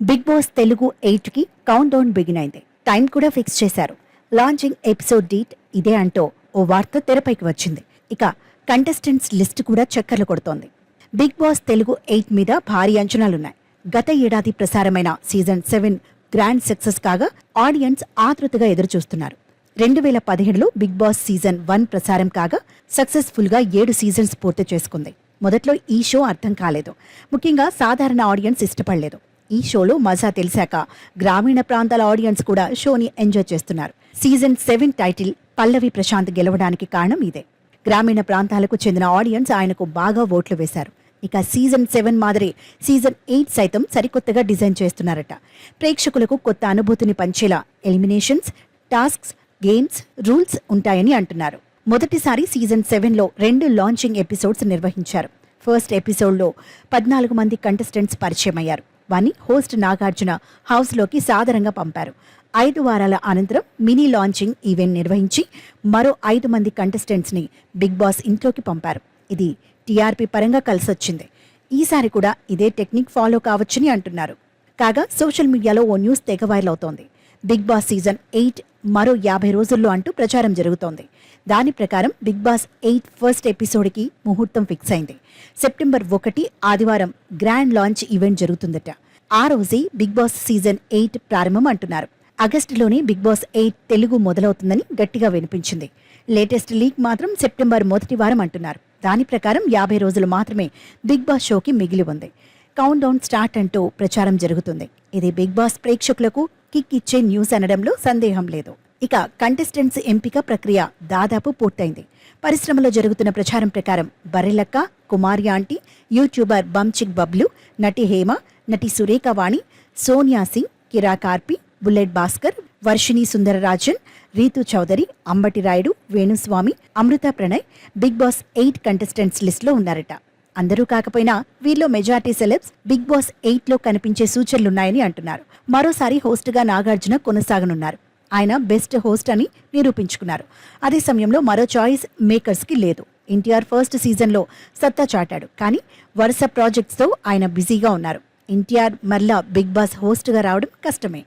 Big boss Telugu ఎయిట్కి count down begin అయింది time కూడా ఫిక్స్ చేశారు. లాంచింగ్ ఎపిసోడ్ డేట్ ఇదే అంటూ ఓ వార్త తెరపైకి వచ్చింది. ఇక కంటెస్టెంట్స్ లిస్ట్ కూడా చక్కర్లు కొడుతోంది. బిగ్ బాస్ తెలుగు ఎయిట్ మీద భారీ అంచనాలున్నాయి. గత ఏడాది ప్రసారమైన సీజన్ సెవెన్ గ్రాండ్ సక్సెస్ కాగా ఆడియన్స్ ఆతృతగా ఎదురుచూస్తున్నారు. రెండు వేల పదిహేడులో బిగ్ బాస్ సీజన్ వన్ ప్రసారం కాగా సక్సెస్ఫుల్గా ఏడు సీజన్స్ పూర్తి చేసుకుంది. మొదట్లో ఈ షో అర్థం కాలేదు. ముఖ్యంగా సాధారణ ఆడియన్స్ ఇష్టపడలేదు. ఈ షోలో మజా తెలిసాక గ్రామీణ ప్రాంతాల ఆడియన్స్ కూడా షోని ఎంజాయ్ చేస్తున్నారు. Season seven title Pallavi Prashant గెలవడానికి కారణం ఇదే. గ్రామీణ ప్రాంతాలకు చెందిన ఆడియన్స్ ఆయనకు బాగా ఓట్లు వేశారు. ఇక సీజన్ సెవెన్ మాదిరి సీజన్ ఎయిట్ సైతం సరికొత్తగా డిజైన్ చేస్తున్నారట. ప్రేక్షకులకు కొత్త అనుభూతిని పంచేలా ఎలిమినేషన్స్ టాస్క్స్ గేమ్స్ రూల్స్ ఉంటాయని అంటున్నారు. మొదటిసారి సీజన్ సెవెన్లో రెండు లాంచింగ్ ఎపిసోడ్స్ నిర్వహించారు. ఫస్ట్ ఎపిసోడ్లో పద్నాలుగు మంది కంటెస్టెంట్స్ పరిచయం అయ్యారు వాని హోస్ట్ నాగార్జున హౌస్లోకి సాదరంగా పంపారు. ఐదు వారాల అనంతరం మినీ లాంచింగ్ ఈవెంట్ నిర్వహించి మరో ఐదు మంది కంటెస్టెంట్స్ని బిగ్ బాస్ ఇంట్లోకి పంపారు. ఇది టీఆర్పీ పరంగా కలిసొచ్చింది. ఈసారి కూడా ఇదే టెక్నిక్ ఫాలో కావచ్చని అంటున్నారు. కాగా సోషల్ మీడియాలో ఓ న్యూస్ తెగ వైరల్ అవుతోంది. బిగ్ బాస్ సీజన్ ఎయిట్ మరో యాభై రోజుల్లో అంటూ ప్రచారం జరుగుతోంది. దాని ప్రకారం బిగ్ బాస్ ఎయిట్ ఫస్ట్ ఎపిసోడ్కి ముహూర్తం ఫిక్స్ అయింది. సెప్టెంబర్ ఒకటి ఆదివారం గ్రాండ్ లాంచ్ ఈవెంట్ జరుగుతుందట. ఆ రోజే బిగ్ బాస్ సీజన్ ఎయిట్ ప్రారంభం అంటున్నారు. ఆగస్టులోనే బిగ్ బాస్ ఎయిట్ తెలుగు మొదలవుతుందని గట్టిగా వినిపించింది. లేటెస్ట్ లీక్ మాత్రం సెప్టెంబర్ మొదటి వారం అంటున్నారు. దాని ప్రకారం యాభై రోజులు మాత్రమే బిగ్ బాస్ షోకి మిగిలి ఉంది. కౌంట్ డౌన్ స్టార్ట్ అంటూ ప్రచారం జరుగుతుంది. ఇది బిగ్ బాస్ ప్రేక్షకులకు కిక్ ఇచ్చే న్యూస్ అనడంలో సందేహం లేదు. ఇక కంటెస్టెంట్స్ ఎంపిక ప్రక్రియ దాదాపు పూర్తయింది. పరిశ్రమలో జరుగుతున్న ప్రచారం ప్రకారం బర్రెలక్క కుమారి ఆంటీ యూట్యూబర్ బంచిక్ బబ్లు నటి హేమ నటి Surekha Vani Sonia Singh Kira Karpi Bullet Bhaskar Varshini Sundararajan Rithu Chowdary Ambati Rayudu Venuswamy Amrutha Pranay big boss eight contestants లిస్ట్లో ఉన్నారట. అందరూ కాకపోయినా వీరిలో మెజార్టీ సెలబ్స్ బిగ్ బాస్ ఎయిట్లో కనిపించే సూచనలున్నాయని అంటున్నారు. మరోసారి హోస్ట్గా నాగార్జున కొనసాగనున్నారు. ఆయన బెస్ట్ హోస్ట్ అని నిరూపించుకున్నారు. అదే సమయంలో మరో చాయిస్ మేకర్స్కి లేదు. ఎన్టీఆర్ ఫస్ట్ సీజన్లో సత్తా చాటాడు. కానీ వరుస ప్రాజెక్ట్స్తో ఆయన బిజీగా ఉన్నారు. ఎన్టీఆర్ మరలా బిగ్ బాస్ హోస్ట్గా రావడం కష్టమే.